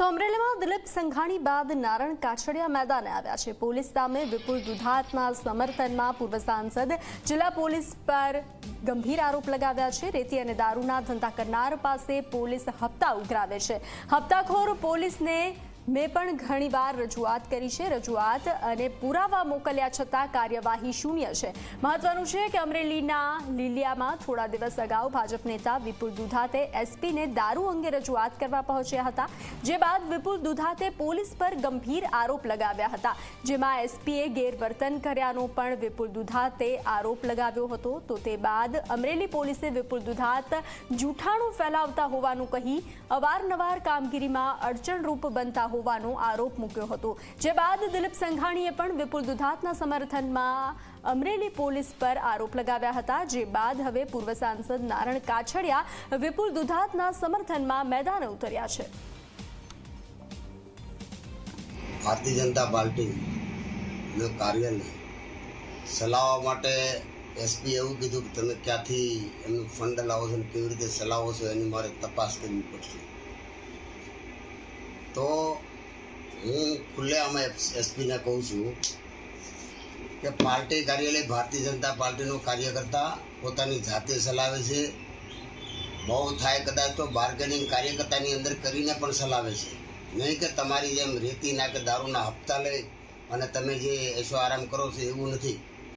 તો અમરેલીમાં દિલીપ સંઘાણી બાદ નારણ કાછડિયા મેદાને આવ્યા છે. પોલીસ સામે વિપુલ દુધાતના સમર્થનમાં પૂર્વ સાંસદ જિલ્લા પોલીસ પર ગંભીર આરોપ લગાવ્યા છે. રેતી અને દારૂના ધંધા કરનાર પાસે પોલીસ હપ્તા ઉઘરાવે છે. હપ્તાખોર પોલીસને મેં પણ ઘણીવાર રજૂઆત કરી છે, રજૂઆત અને પુરાવા મોકલ્યા છતાં કાર્યવાહી શૂન્ય છે. મહત્વનું છે કે અમરેલીના લીલિયામાં થોડા દિવસ અગાઉ ભાજપ નેતા વિપુલ દુધાતે એસપીને દારૂ અંગે રજૂઆત કરવા પહોંચ્યા હતા. જે બાદ વિપુલ દુધાતે પોલીસ પર ગંભીર આરોપ લગાવ્યા હતા. જેમાં એસપીએ ગેરવર્તન કર્યાનો પણ વિપુલ દુધાતે આરોપ લગાવ્યો હતો. તો તે બાદ અમરેલી પોલીસે વિપુલ દુધાત જૂઠાણું ફેલાવતા હોવાનું કહી અવારનવાર કામગીરીમાં અડચણરૂપ બનતા હોવાનો આરોપ મૂક્યો હતો. જે બાદ દિલીપ સંઘાણીએ પણ વિપુલ દુધાતના સમર્થનમાં અમરેલી પોલીસ પર આરોપ લગાવ્યા હતા. જે બાદ હવે પૂર્વ સાંસદ નારણ કાછડિયા વિપુલ દુધાતના સમર્થનમાં મેદાને ઉતર્યા છે. ભારતીય જનતા પાર્ટી કાર્યને ચલાવવા માટે એસપી એવું કીધું કે તમે ક્યાંથી એનું ફંડ લાવો છો કેવી રીતે ચલાવો છો એની મારે તપાસ કરવી પડશે. તો હું ખુલ્લે આમાં એસપીને કહું છું કે પાર્ટી કાર્યાલય ભારતીય જનતા પાર્ટીનું કાર્યકર્તા પોતાની જાતે ચલાવે છે. બહુ થાય કદાચ તો બાર્ગેનિંગ કાર્યકર્તાની અંદર કરીને પણ ચલાવે છે. નહીં કે તમારી જેમ રેતીના કે દારૂના હપ્તા લઈ અને તમે જે એશો આરામ કરો છો એવું નથી.